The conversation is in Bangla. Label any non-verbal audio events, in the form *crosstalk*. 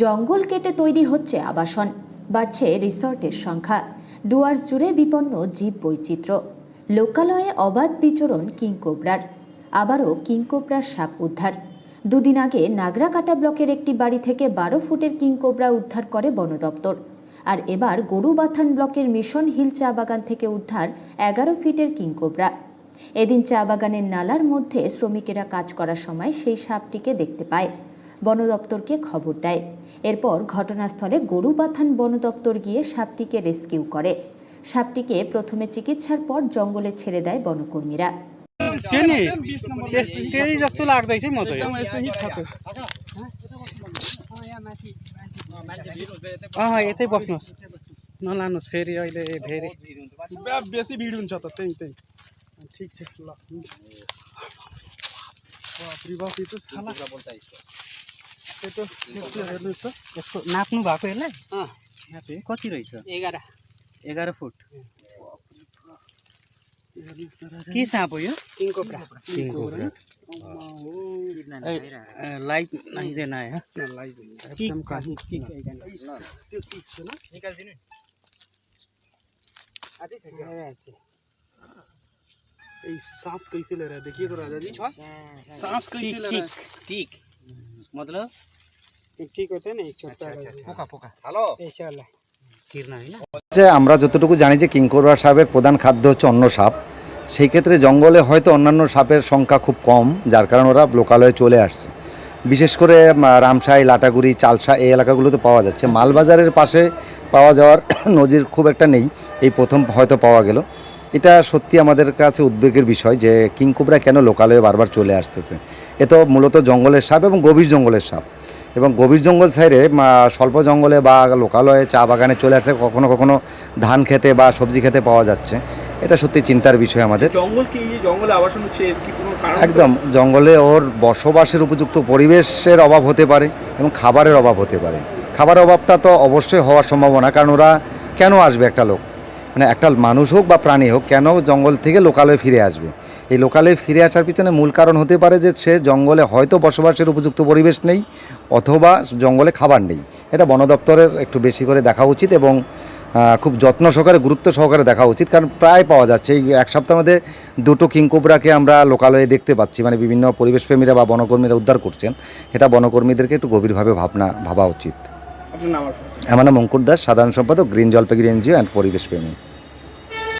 জঙ্গল কেটে তৈরি হচ্ছে আবাসন। বাড়ছে রিসর্টের সংখ্যা। ডুয়ার্স জুড়ে বিপন্ন জীব বৈচিত্র্য। লোকালয়ে অবাধ বিচরণ কিংকোবরার আবারও কিংকোবরার সাপ উদ্ধার। দুদিন আগে নাগরাকাটা ব্লকের একটি বাড়ি থেকে বারো ফুটের কিংকোবরা উদ্ধার করে বন দপ্তর। আর এবার গরুবাথান ব্লকের মিশন হিল চা বাগান থেকে উদ্ধার এগারো ফিটের কিংকোবরা এদিন চা বাগানের নালার মধ্যে শ্রমিকেরা কাজ করার সময় সেই সাপটিকে দেখতে পায়। বন দপ্তরকে খবর দেয়। এরপর ঘটনাস্থলে গরুবাথান বন দপ্তর গিয়ে সাপটিকে রেস্কিউ করে সাপটিকে প্রথমে চিকিৎসার পর জঙ্গলে ছেড়ে দেয় বনকর্মীরা त्यो नि त्यस- त्यही जस्तो लाग्दैछ म त यो अँ यतै बस्नुहोस् नलानुहोस् फेरि अहिले फेरि बे- बेसी भिड हुन्छ त त्यही त्यही ठिक छ ल हुन्छ यसको नाप्नु भएको यसलाई? नाप्यो। कति रहेछ? एघार। एघार फुट। के साँप हो यो? किङकोब्रा किङकोब्रा लाइट आइँदैन है निकालिदिनु। सांस कैसे ले रहा है देखिए तो राजा जी? सांस कैसे ले रहा है ठीक होता है ना एक छोटा পোকা পোকা ऐसा वाला কিরনা হয় না হচ্ছে আমরা যতটুকু জানি যে কিংকোবরা সাপের প্রধান খাদ্য হচ্ছে অন্য সাপ সেই ক্ষেত্রে জঙ্গলে হয়তো অন্যান্য সাপের সংখ্যা খুব কম যার কারণে ওরা লোকালয়ে চলে আসছে বিশেষ করে আহ, রামসাই লাটাগুড়ি চালসা এই এলাকাগুলোতে পাওয়া যাচ্ছে মালবাজারের পাশে পাওয়া যাওয়ার *coughs* নজির খুব একটা নেই এই প্রথম হয়তো পাওয়া গেল এটা সত্যি আমাদের কাছে উদ্বেগের বিষয় যে কিংকোবরা কেন লোকালয়ে বারবার চলে আসতেছে। এ তো মূলত জঙ্গলের সাপ এবং গভীর জঙ্গলের সাপ। এবং গভীর জঙ্গল সাইডে স্বল্প জঙ্গলে বা লোকালয়ে চা বাগানে চলে আসছে কখনো কখনো ধান খেতে বা সবজি খেতে পাওয়া যাচ্ছে। এটা সত্যি চিন্তার বিষয় আমাদের। জঙ্গল কি জঙ্গলে আবাসন হচ্ছে একদম জঙ্গলে ওর বসবাসের উপযুক্ত পরিবেশের অভাব হতে পারে এবং খাবারের অভাব হতে পারে। খাবারের অভাবটা তো অবশ্যই হওয়ার সম্ভাবনা কারণ ওরা কেন আসবে একটা লোক? মানে একটা মানুষ হোক বা প্রাণী হোক, কেন জঙ্গল থেকে লোকালয়ে ফিরে আসবে? এই লোকালয়ে ফিরে আসার পিছনে মূল কারণ হতে পারে যে সে জঙ্গলে হয়তো বসবাসের উপযুক্ত পরিবেশ নেই অথবা জঙ্গলে খাবার নেই। এটা বন দপ্তরের একটু বেশি করে দেখা উচিত এবং খুব যত্ন সহকারে, গুরুত্ব সহকারে দেখা উচিত। কারণ প্রায় পাওয়া যাচ্ছে, এই এক সপ্তাহের মধ্যে দুটো কিংকোবরাকে আমরা লোকালয়ে দেখতে পাচ্ছি। মানে বিভিন্ন পরিবেশপ্রেমীরা বা বনকর্মীরা উদ্ধার করছেন। এটা বনকর্মীদেরকে একটু গভীরভাবে ভাবনা, ভাবা উচিত। আমার নাম অঙ্কুর দাস সাধারণ সম্পাদক গ্রিন জলপাইগুড়ি এনজিও অ্যান্ড পরিবেশপ্রেমী